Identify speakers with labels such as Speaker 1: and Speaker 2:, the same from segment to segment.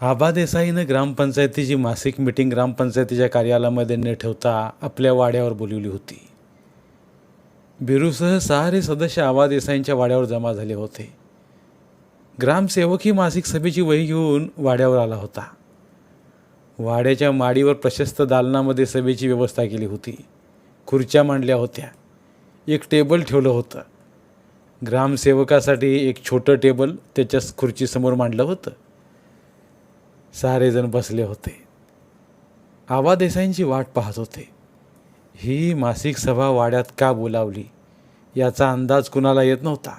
Speaker 1: आबा देसाईनं ग्रामपंचायतीची मासिक मिटिंग ग्रामपंचायतीच्या कार्यालयामध्ये न ठेवता आपल्या वाड्यावर बोलवली होती. बिरूसह सारे सदस्य आबा देसाईंच्या वाड्यावर जमा झाले होते. ग्रामसेवक ही मासिक सभेची वही घेऊन वाड्यावर आला होता. वाड्याच्या माडीवर प्रशस्त दालनामध्ये सभेची व्यवस्था केली होती. खुर्च्या मांडल्या होत्या. एक टेबल ठेवलं होतं. ग्रामसेवकासाठी एक छोटं टेबल त्याच्या खुर्चीसमोर मांडलं होतं. सारेजण बसले होते. आबा देसाईंची वाट पाहत होते. ही मासिक सभा वाड्यात का बोलावली? याचा अंदाज कुणाला येत नव्हता.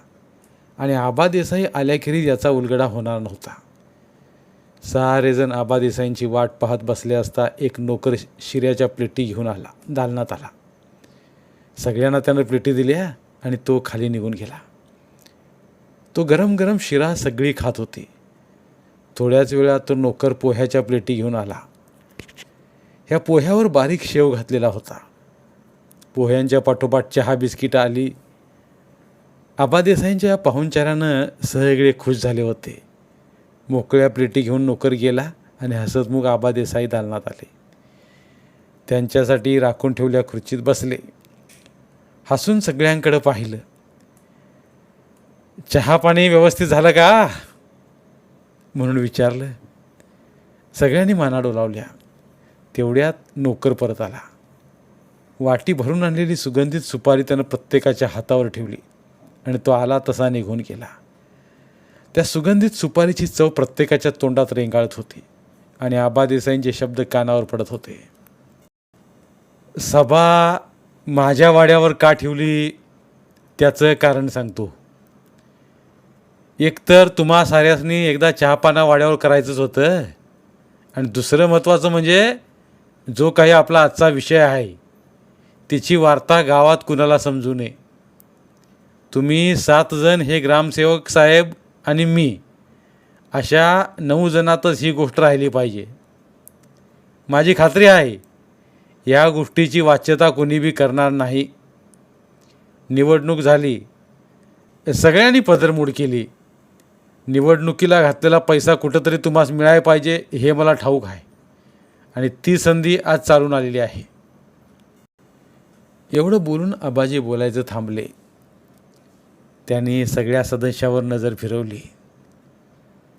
Speaker 1: आणि आबा देसाई आल्याखेरीज याचा उलगडा होणार नव्हता. सारेजण आबा देसाईंची वाट पाहत बसले असता एक नोकर शिऱ्याच्या प्लेटी घेऊन आला दालनात आला. सगळ्यांना त्यानं प्लेटी दिल्या आणि तो खाली निघून गेला. तो गरम गरम शिरा सगळी खात होती. थोड्याच वेळात तो नोकर पोह्याच्या प्लेटी घेऊन आला. ह्या पोह्यावर बारीक शेव घातलेला होता. पोह्यांच्या पाठोपाठ चहा बिस्किटं आली. आबादेसाईंच्या या पाहुणचारानं सगळे खुश झाले होते. मोकळ्या प्लेटी घेऊन नोकर गेला आणि हसतमुख आबादेसाई दालनात आले. त्यांच्यासाठी राखून ठेवल्या खुर्चीत बसले. हसून सगळ्यांकडं पाहिलं. चहा पाणी व्यवस्थित झालं का? म्हणून विचारलं सगळ्यांनी माना डोलावल्या तेवढ्यात नोकर परत आला. वाटी भरून आणलेली सुगंधित सुपारी त्यानं प्रत्येकाच्या हातावर ठेवली आणि तो आला तसा निघून गेला. त्या सुगंधित सुपारीची चव प्रत्येकाच्या तोंडात रेंगाळत होती आणि आबा देसाईंचे शब्द कानावर पडत होते. सभा माझ्या वाड्यावर का ठेवली त्याचं कारण सांगतो. एकतर तुम्हा साऱ्यासनी एकदा चहापाना वाड्यावर करायचंच होतं. आणि दुसरं महत्त्वाचं म्हणजे जो काही आपला आजचा विषय आहे तिची वार्ता गावात कुणाला समजू नये. तुम्ही सातजण हे ग्रामसेवक साहेब आणि मी अशा नऊ जणातच ही गोष्ट राहिली पाहिजे. माझी खात्री आहे या गोष्टीची वाच्यता कुणीबी करणार नाही. निवडणूक झाली सगळ्यांनी पदरमोड केली. निवडणुकीला घातलेला पैसा कुठंतरी तुम्हाला मिळायला पाहिजे हे मला ठाऊक आहे. आणि ती संधी आज चालून आलेली आहे. एवढं बोलून आबाजी बोलायचं थांबले. त्यांनी सगळ्या सदस्यावर नजर फिरवली.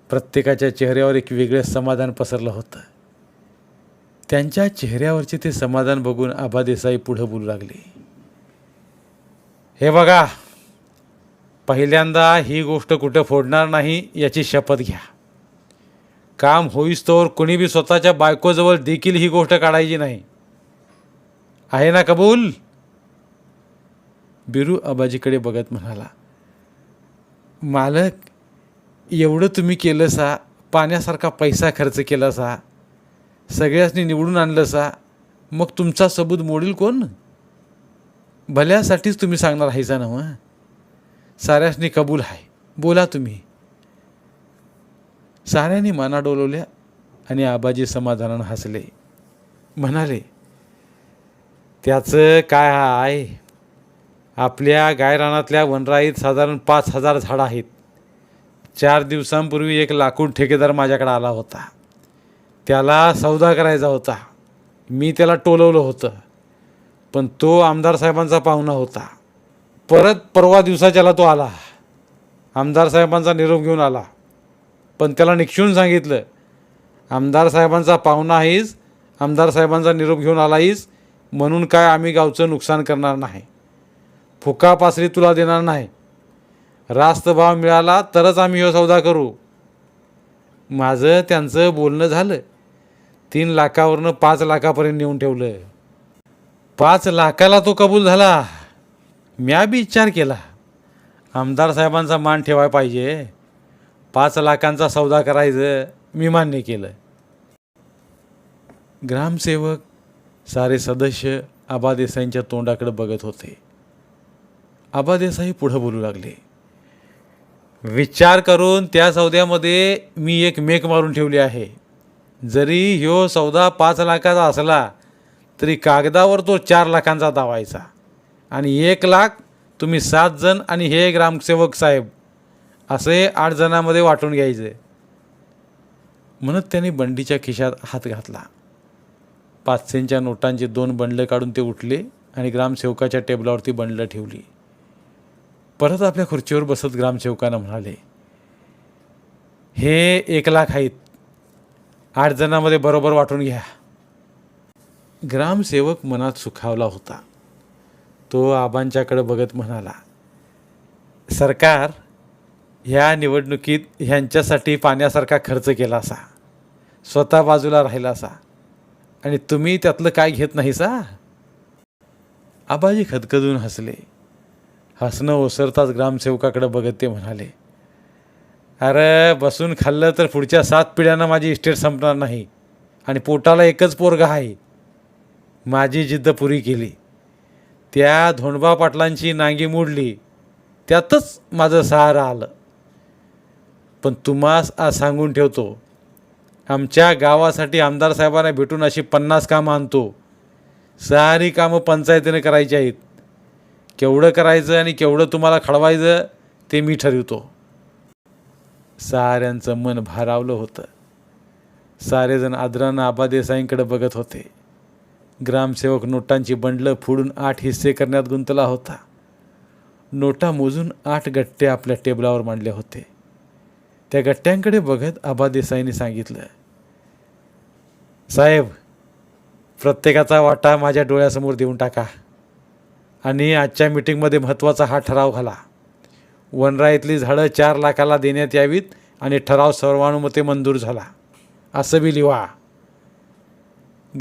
Speaker 1: प्रत्येकाच्या चेहऱ्यावर एक वेगळं समाधान पसरलं होतं. त्यांच्या चेहऱ्यावरचे ते समाधान बघून आबा देसाई पुढं बोलू लागले. हे बघा पहिल्यांदा ही गोष्ट कुठं फोडणार नाही याची शपथ घ्या. काम होईस्तोवर कुणी बी स्वतःच्या बायकोजवळ देखील ही गोष्ट काढायची नाही. आहे ना कबूल? बिरू आबाजीकडे बघत म्हणाला मालक एवढं तुम्ही केलं सा पाण्यासारखा पैसा खर्च केला सा सगळ्यासनी निवडून आणलं सा मग तुमचा सबूत मोडील कोण? भल्यासाठीच तुम्ही सांगणार हायसा ना मग साऱ्यासनी कबूल आहे. बोला तुम्ही. साऱ्यांनी माना डोलवल्या आणि आबाजी समाधानानं हसले. म्हणाले त्याचं काय आहे? आपल्या गायरानातल्या वनराईत साधारण पाच हजार झाडं आहेत. चार दिवसांपूर्वी एक लाकूड ठेकेदार माझ्याकडे आला होता. त्याला सौदा करायचा होता. मी त्याला टोलवलं होतं. पण तो आमदार साहेबांचा पाहुणा होता. परत परवा दिवसाच्याला तो आला. आमदार साहेबांचा निरोप घेऊन आला. पण त्याला निक्षून सांगितलं आमदार साहेबांचा पाहुणा आहेस आमदार साहेबांचा निरोप घेऊन आलाहीस म्हणून काय आम्ही गावचं नुकसान करणार नाही. फुका पासरी तुला देणार नाही. रास्त भाव मिळाला तरच आम्ही हो सौदा करू. माझं त्यांचं बोलणं झालं. तीन लाखावरनं पाच लाखापर्यंत नेऊन ठेवलं. पाच लाखाला तो कबूल झाला. म्या बी विचार केला. आमदार साहेबांचा मान ठेवाय पाहिजे. पाच लाखांचा सौदा करायचं मी मान्य केलं. ग्रामसेवक सारे सदस्य आबादेसाईंच्या तोंडाकडे बघत होते. आबादेसाई पुढं बोलू लागले. विचार करून त्या सौद्यामध्ये मी एक मेक मारून ठेवली आहे. जरी ह्यो सौदा पाच लाखाचा असला तरी कागदावर तो चार लाखांचा दावायचा. आणि एक लाख तुम्ही सात जण आणि हे ग्रामसेवक साहेब असे आठ जणांमध्ये वाटून घ्यायचे. म्हणत त्यांनी बंडीच्या खिशात हात घातला. पाचशेंच्या नोटांची दोन बंडलं काढून ते उठले आणि ग्रामसेवकाच्या टेबलावरती बंडलं ठेवली. परत आपल्या खुर्चीवर बसत ग्रामसेवकानं म्हणाले हे एक लाख आहेत. आठ जणांमध्ये बरोबर वाटून घ्या. ग्रामसेवक मनात सुखावला होता. तो आबांच्याकडे बघत म्हणाला सरकार ह्या निवडणुकीत ह्यांच्यासाठी पाण्यासारखा खर्च केला असा स्वतः बाजूला राहिला असा आणि तुम्ही त्यातलं काय घेत नाही सा आबाजी खदखदून हसले. हसणं ओसरताच ग्रामसेवकाकडे बघत ते म्हणाले अरे बसून खाल्लं तर पुढच्या सात पिढ्यांना माझी इस्टेट संपणार नाही आणि पोटाला एकच पोरगा आहे. माझी जिद्द पुरी केली. त्या धोंडबा पाटलांची नांगी मोडली त्यातच माझं सहारा आलं. पण तुम्हास आज सांगून ठेवतो आमच्या गावासाठी आमदार साहेबांना भेटून अशी पन्नास कामं आणतो. सारी कामं पंचायतीने करायची आहेत. केवढं करायचं आणि केवढं तुम्हाला खडवायचं ते मी ठरवतो. साऱ्यांचं मन भारावलं होतं. सारेजण आदरानं आबा देसाईंकडे बघत होते. ग्रामसेवक नोटांची बंडलं फोडून आठ हिस्से करण्यात गुंतला होता. नोटा मोजून आठ गट्टे आपल्या टेबलावर मांडले होते. त्या गट्ट्यांकडे बघत आबा देसाईंनी सांगितलं साहेब प्रत्येकाचा वाटा माझ्या डोळ्यासमोर देऊन टाका आणि आजच्या मिटिंगमध्ये महत्त्वाचा हा ठराव घाला. वनराईतली झाडं चार लाखाला देण्यात यावीत आणि ठराव सर्वानुमते मंजूर झाला. असं बी लिवा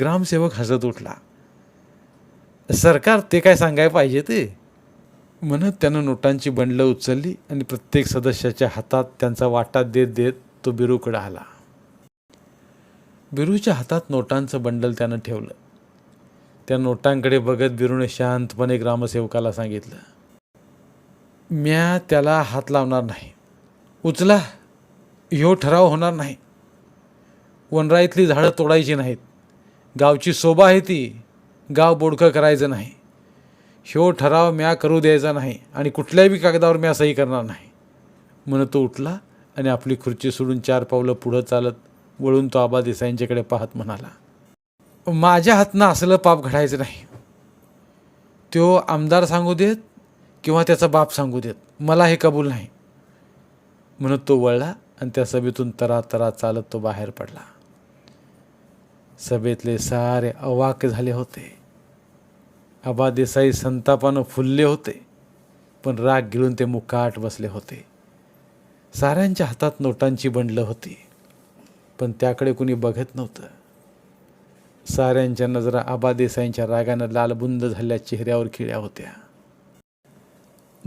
Speaker 1: ग्रामसेवक हसत उठला. सरकार ते काय सांगाय पाहिजे ते? म्हणत त्यानं नोटांची बंडलं उचलली आणि प्रत्येक सदस्याच्या हातात त्यांचा वाटा देत देत तो बिरूकडे आला. बिरूच्या हातात नोटांचं बंडल त्यानं ठेवलं. त्या नोटांकडे बघत बिरूने शांतपणे ग्रामसेवकाला सांगितलं म्या त्याला हात लावणार नाही. उचला. ह्यो ठराव होणार नाही. वनराईतली झाडं तोडायची नाहीत. गावची शोभा आहे ती. गाव बोडकं करायचं नाही. ह्यो ठराव म्या करू द्यायचा नाही आणि कुठल्याही बी कागदावर म्या सही करणार नाही. म्हणून तो उठला आणि आपली खुर्ची सोडून चार पावलं पुढं चालत वळून तो आबा देसाईंच्याकडे पाहत म्हणाला माझ्या हातनं असलं पाप घडायचं नाही. तो आमदार सांगू देत किंवा त्याचा बाप सांगू देत. मला हे कबूल नाही. म्हणून तो वळला आणि त्या सभेतून तरा तरा चालत तो बाहेर पडला. सभेतले सारे अवाक झाले होते. आबा देसाई संतापानं फुलले होते पण राग गिळून ते मुकाट बसले होते. साऱ्यांच्या हातात नोटांची बंडलं होती पण त्याकडे कुणी बघत नव्हतं. साऱ्यांच्या नजरा आबा देसाईंच्या रागानं लालबुंद झालेल्या चेहऱ्यावर खिळ्या होत्या.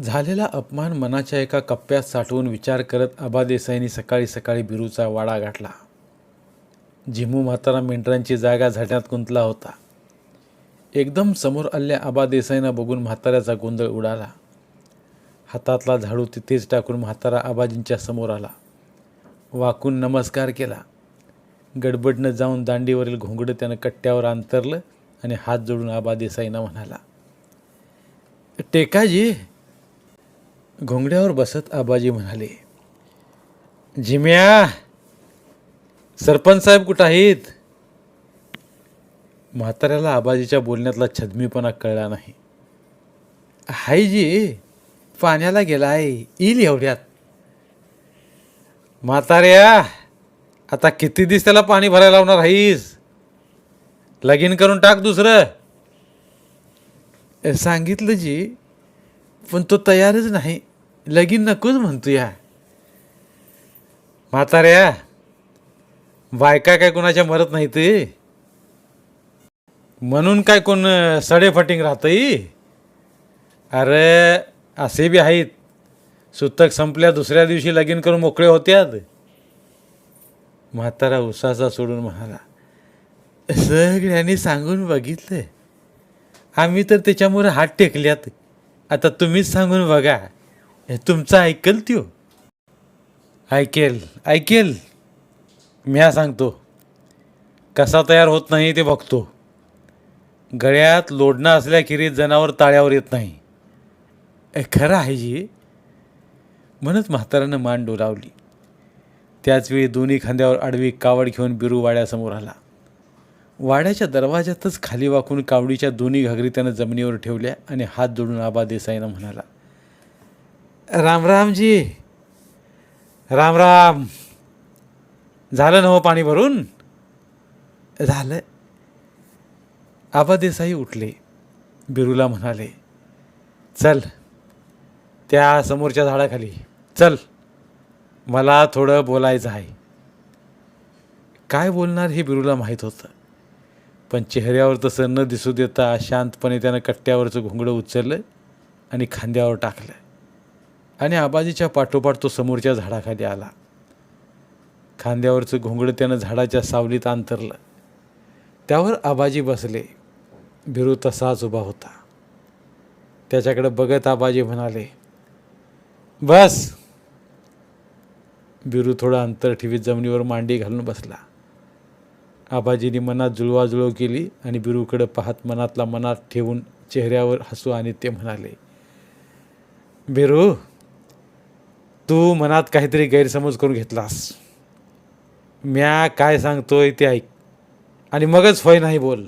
Speaker 1: झालेला अपमान मनाच्या एका कप्प्यात साठवून विचार करत आबा देसाईंनी सकाळी सकाळी बिरूचा वाडा गाठला. झिमू म्हातारा मेंढरांची जागा झाड्यात गुंतला होता. एकदम समोर आल्या आबा देसाईंना बघून म्हाताऱ्याचा गोंधळ उडाला. हातातला झाडू तिथेच टाकून म्हातारा आबाजींच्या समोर आला. वाकून नमस्कार केला. गडबडनं जाऊन दांडीवरील घोंगडं त्यानं कट्ट्यावर अंतरलं आणि हात जोडून आबा देसाईंना म्हणाला टेकाजी. घोंगड्यावर बसत आबाजी म्हणाले झिम्या. सरपंच साहेब कुठं आहेत? म्हाताऱ्याला आबाजीच्या बोलण्यातला छदमीपणा कळला नाही. हाय जी पाण्याला आहे येईल एवढ्यात. म्हाताऱ्या आता किती दिस त्याला पाणी भरायला लावणार आहेस लगीन करून टाक दुसरं. सांगितलं जी पण तो तयारच नाही. लगीन नकोच म्हणतो या म्हाताऱ्या बायका काय कोणाच्या मरत नाही ते म्हणून काय कोण सडेफटिंग राहतंय? अरे असे बी आहेत. सुतक संपल्या दुसऱ्या दिवशी लगीन करून मोकळे होत्यात. म्हातारा उसाचा सोडून म्हणाला सगळ्यांनी सांगून बघितलं आम्ही तर त्याच्यामुळे हात टेकल्यात. आता तुम्हीच सांगून बघा. तुमचा तुमचं ऐकल त्यो? ऐकेल ऐकेल. म्या सांगतो कसा तयार होत नाही ते बघतो. गळ्यात लोडणं असल्याखेरीज जनावर ताळ्यावर येत नाही. ए, खरं आहे जी. म्हणत म्हातारानं मान डोलावली. त्याचवेळी दोन्ही खांद्यावर आडवी कावड घेऊन बिरू वाड्यासमोर आला. वाड्याच्या दरवाजातच खाली वाकून कावडीच्या दोन्ही घागरी त्यानं जमिनीवर ठेवल्या आणि हात जोडून आबा देसाईनं म्हणाला रामरामजी राम राम. झालं ना हो पाणी भरून? झालं. आबा देसाई उठले. बिरूला म्हणाले चल त्या समोरच्या झाडाखाली. चल मला थोडं बोलायचं आहे. काय बोलणार हे बिरूला माहीत होतं. पण चेहऱ्यावर तसं न दिसू देता शांतपणे त्यानं कट्ट्यावरचं घोंगडं उचललं आणि खांद्यावर टाकलं. आणि आबाजीच्या पाठोपाठ तो समोरच्या झाडाखाली आला. खांद्यावरचं घोंगडं त्यानं झाडाच्या सावलीत अंतरलं. त्यावर आबाजी बसले. बिरू तसाच उभा होता. त्याच्याकडे बघत आबाजी म्हणाले बस. बिरू थोडं अंतर ठेवीत जमिनीवर मांडी घालून बसला. आबाजीने मनात जुळवाजुळव केली आणि बिरूकडे पाहत मनातला मनात ठेवून चेहऱ्यावर हसू आणि ते म्हणाले बिरू तू मनात काहीतरी गैरसमज करून घेतलास. म्या काय सांगतोय ते ऐक. आणि मगच फय नाही बोल.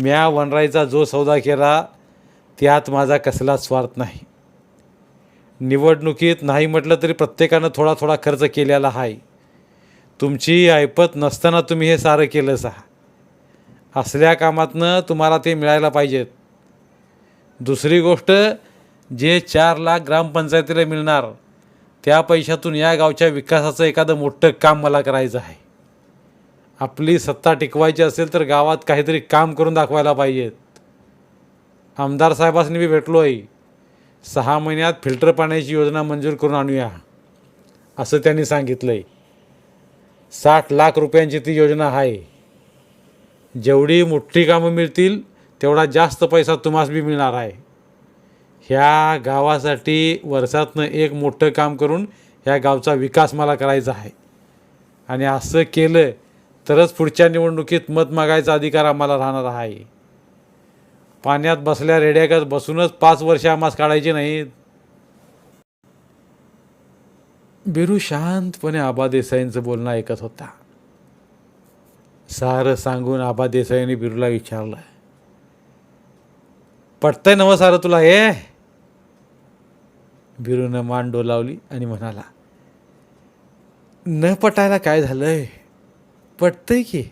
Speaker 1: म्या वनराईचा जो सौदा केला त्यात माझा कसला स्वार्थ नाही. निवडणुकीत नाही म्हटलं तरी प्रत्येकानं थोडा थोडा खर्च केलेला आहे तुमची ऐपत नसताना तुम्ही हे सारं केलंच आहा असल्या कामातनं तुम्हाला ते मिळायला पाहिजेत. दुसरी गोष्ट जे चार लाख ग्रामपंचायतीला मिळणार त्या पैशातून या गावच्या विकासाचं एखादं मोठं काम मला करायचं आहे. आपली सत्ता टिकवायची असेल तर गावात काहीतरी काम करून दाखवायला पाहिजेत. आमदार साहेबांनी मी भेटलो आहे सहा महिन्यात फिल्टर पाण्याची योजना मंजूर करून आणूया असं त्यांनी सांगितलं आहे साठ लाख रुपयांची ती योजना आहे. जेवढी मोठी कामं मिळतील तेवढा जास्त पैसा तुम्हास बी मिळणार आहे. ह्या गावासाठी वर्षातनं एक मोठं काम करून ह्या गावचा विकास मला करायचा आहे. आणि असं केलं तरच पुढच्या निवडणुकीत मत मागायचा अधिकार आम्हाला राहणार आहे. पाण्यात बसल्या रेड्यागत बसूनच पाच वर्ष आम्हास काढायची नाहीत बिरू शांतपणे आबा देसाईंचं बोलणं ऐकत होता. सारं सांगून आबा देसाईने बिरूला विचारलं. पटतंय नवं सारं तुला हे बिरूनं मान डोलावली आणि म्हणाला न पटायला काय झालंय? पटतंय की?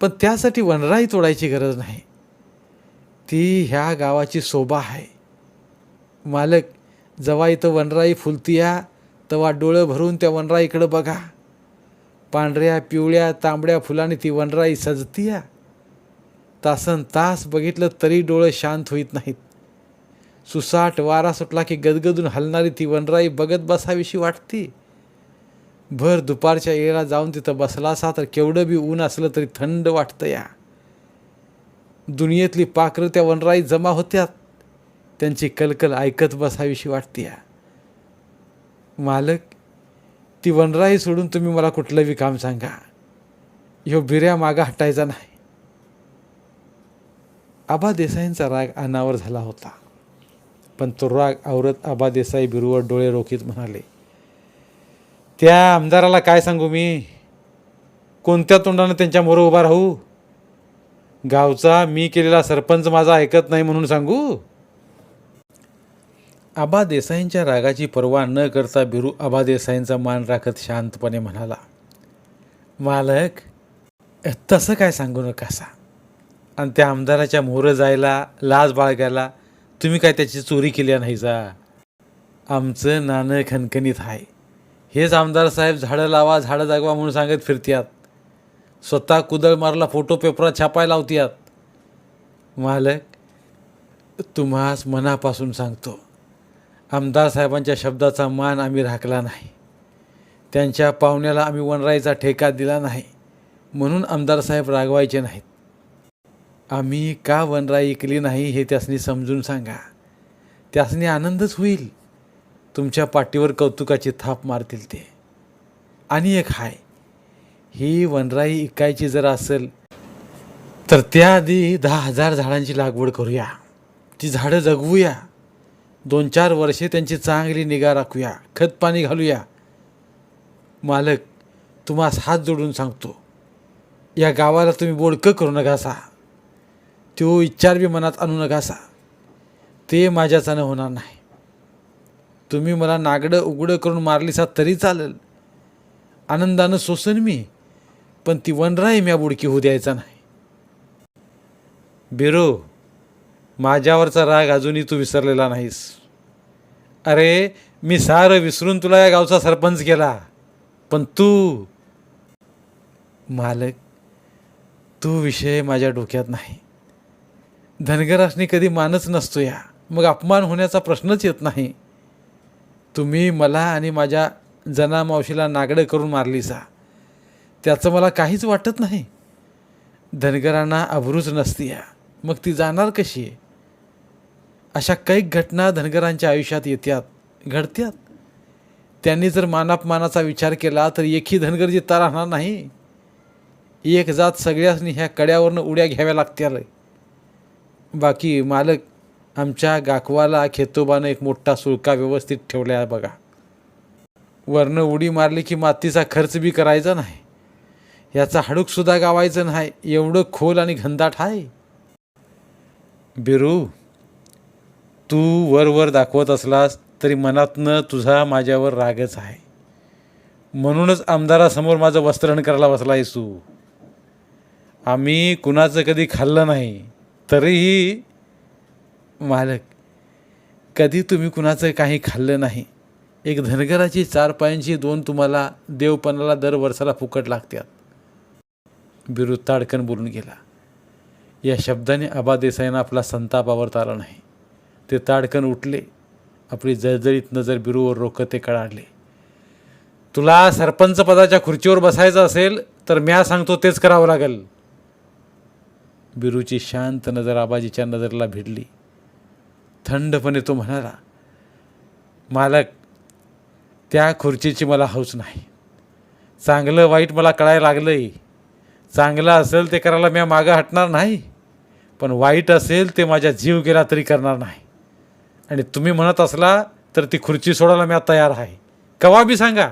Speaker 1: पण त्यासाठी वनराई तोडायची गरज नाही. ती ह्या गावाची शोभा आहे. मालक जेव्हा इथं वनराई फुलतीया तेव्हा डोळं भरून त्या वनराईकडं बघा. पांढऱ्या पिवळ्या तांबड्या फुलाने ती वनराई सजतीया. तासन तास बघितलं तरी डोळं शांत होईत नाहीत. सुसाट वारा सुटला की गदगदून हलणारी ती वनराई बघत बसावीशी वाटती. भर दुपारच्या येळेला जाऊन तिथं बसला असा तर केवढं बी ऊन असलं तरी थंड वाटतं या. दुनियेतली पाखरं त्या वनराई जमा होत्यात. त्यांची कलकल ऐकत बसावीशी वाटते या. मालक ती वनराई सोडून तुम्ही मला कुठलं बी काम सांगा. ह्यो बिऱ्या मागा हटायचा नाही. आबा देसाईंचा राग अनावर झाला होता. पण तो राग आवरत आबा देसाई बिरूवर डोळे रोखीत म्हणाले त्या आमदाराला काय सांगू मी? कोणत्या तोंडानं त्यांच्यामोरं उभा राहू? गावचा मी केलेला सरपंच माझा ऐकत नाही म्हणून सांगू? आबा देसाईंच्या रागाची पर्वा न करता बिरू आबा देसाईंचा मान राखत शांतपणे म्हणाला मालक तसं काय सांगू नकासा? आणि त्या आमदाराच्या मोहरं जायला लाज बाळगायला तुम्ही काय त्याची चोरी केली नाही जा आमचं नाणं खणखणीत आहे हेच आमदार साहेब झाडं लावा झाडं जागवा म्हणून सांगत फिरत्यात. स्वतः कुदळ मारला फोटो पेपरात छापायला लावत्यात. मालक तुम्हास मनापासून सांगतो आमदार साहेबांच्या शब्दाचा मान आम्ही राखला नाही. त्यांच्या पाहुण्याला आम्ही वनराईचा ठेका दिला नाही म्हणून आमदार साहेब रागवायचे नाहीत. आम्ही का वनराई ऐकली नाही हे त्यासनी समजून सांगा. त्यासनी आनंदच होईल. तुमच्या पाठीवर कौतुकाची थाप मारतील ते. आणि एक हाय ही वनराई ऐकायची जर असेल तर त्याआधी दहा हजार झाडांची लागवड करूया. ती झाडं जगवूया. दोन चार वर्षे त्यांची चांगली निगा राखूया. खत पाणी घालूया. मालक तुम्हास हात जोडून सांगतो. या गावाला तुम्ही बोडकं करू नका असा. तो विचार बी मनात आणू नकासा. ते माझ्याचानं होणार नाही. तुम्ही मला नागडं उघडं करून मारलीसा तरी चालेल. आनंदानं सोसन मी पण ती वनराई म्या बुडकी होऊ द्यायचा नाही. बिरो माझ्यावरचा राग अजूनही तू विसरलेला नाहीस. अरे मी सारं विसरून तुला या गावचा सरपंच केला पण तू मालक तू विषय माझ्या डोक्यात नाही. धनगरासनी कधी मानच नसतो या. मग अपमान होण्याचा प्रश्नच येत नाही. तुम्ही मला आणि माझ्या जना मावशीला नागडं करून मारलीसा त्याचं मला काहीच वाटत नाही. धनगरांना अभरूच नसती या. मग ती जाणार कशी आहे? अशा कैक घटना धनगरांच्या आयुष्यात येत्यात घडत्यात. त्यांनी जर मानापमानाचा विचार केला तर एकही धनगर जिता राहणार नाही. एक जात सगळ्यासनी ह्या कड्यावरनं उड्या घ्याव्या लागत्याल बाकी मालक आमच्या गाकवाला खेतोबानं एक मोठा सुळका व्यवस्थित ठेवला आहे बघा. वरनं उडी मारली की मातीचा खर्च बी करायचा नाही. याचा हाडूकसुद्धा गावायचं नाही. एवढं खोल आणि घनदाट आहे बिरू तू वर वर दाखवत असलास तरी मनातनं तुझा माझ्यावर रागच आहे. म्हणूनच आमदारासमोर माझं वस्त्रण करायला बसला आहेस तू. आम्ही कुणाचं कधी खाल्लं नाही. तरीही मालक कधी तुम्ही कुणाचं काही खाल्लं नाही. एक धनगराची चार पायांची दोन तुम्हाला देवपणाला दर वर्षाला फुकट लागतात. बिरुद ताडकन बोलून गेला. या शब्दाने आबा देसाईंना आपला संताप आवरता आला नाही. ते ताडकन उठले. आपली जळजळीत नजर बिरूवर रोखते ते कळाडले तुला सरपंच पदाच्या खुर्चीवर बसायचं असेल तर म्या सांगतो तेच करावं लागेल. बिरूची शांत नजर आबाजीच्या नजरेला भिडली. थंडपणे तो म्हणाला मालक त्या खुर्चीची मला हौस नाही. चांगलं वाईट मला कळायला लागलंय. चांगलं असेल ते करायला मी मागं हटणार नाही पण वाईट असेल ते माझ्या जीव गेला तरी करणार नाही. आणि तुम्ही म्हणत असला तर ती खुर्ची सोडायला मी तयार आहे. कवा बी सांगा.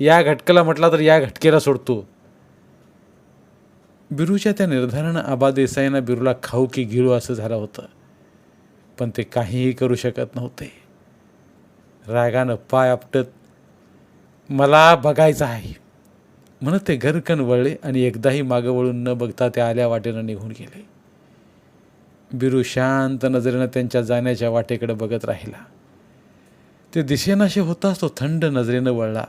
Speaker 1: या घटकेला म्हटला तर या घटकेला सोडतो. बिरूच्या त्या निर्धारानं आबा देसाईंना बिरूला खाऊ की गिळू असं झालं होतं. पण ते काहीही करू शकत नव्हते. रागानं पाय आपटत मला बघायचं आहे. म्हणत ते घरकन वळले आणि एकदाही मागं वळून न बघता त्या आल्या वाटेनं निघून गेले. बिरू शांत नजरेनं त्यांच्या जाण्याच्या वाटेकडे बघत राहिला. ते दिशेनाशी होताच तो थंड नजरेनं वळला.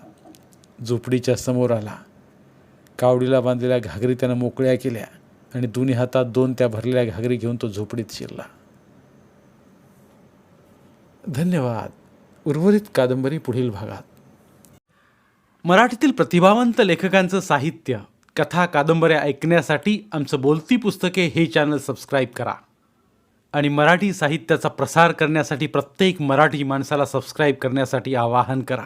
Speaker 1: झोपडीच्या समोर आला. कावडीला बांधलेल्या घागरी त्यानं मोकळ्या केल्या आणि दोन्ही हातात दोन त्या भरलेल्या घागरी घेऊन तो झोपडीत शिरला. धन्यवाद. उर्वरित कादंबरी पुढील भागात.
Speaker 2: मराठीतील प्रतिभावंत लेखकांचं साहित्य कथा कादंबऱ्या ऐकण्यासाठी आमचं बोलती पुस्तके हे चॅनल सबस्क्राईब करा. आणि मराठी साहित्याचा प्रसार करण्यासाठी प्रत्येक मराठी माणसाला सबस्क्राईब करण्यासाठी आवाहन करा.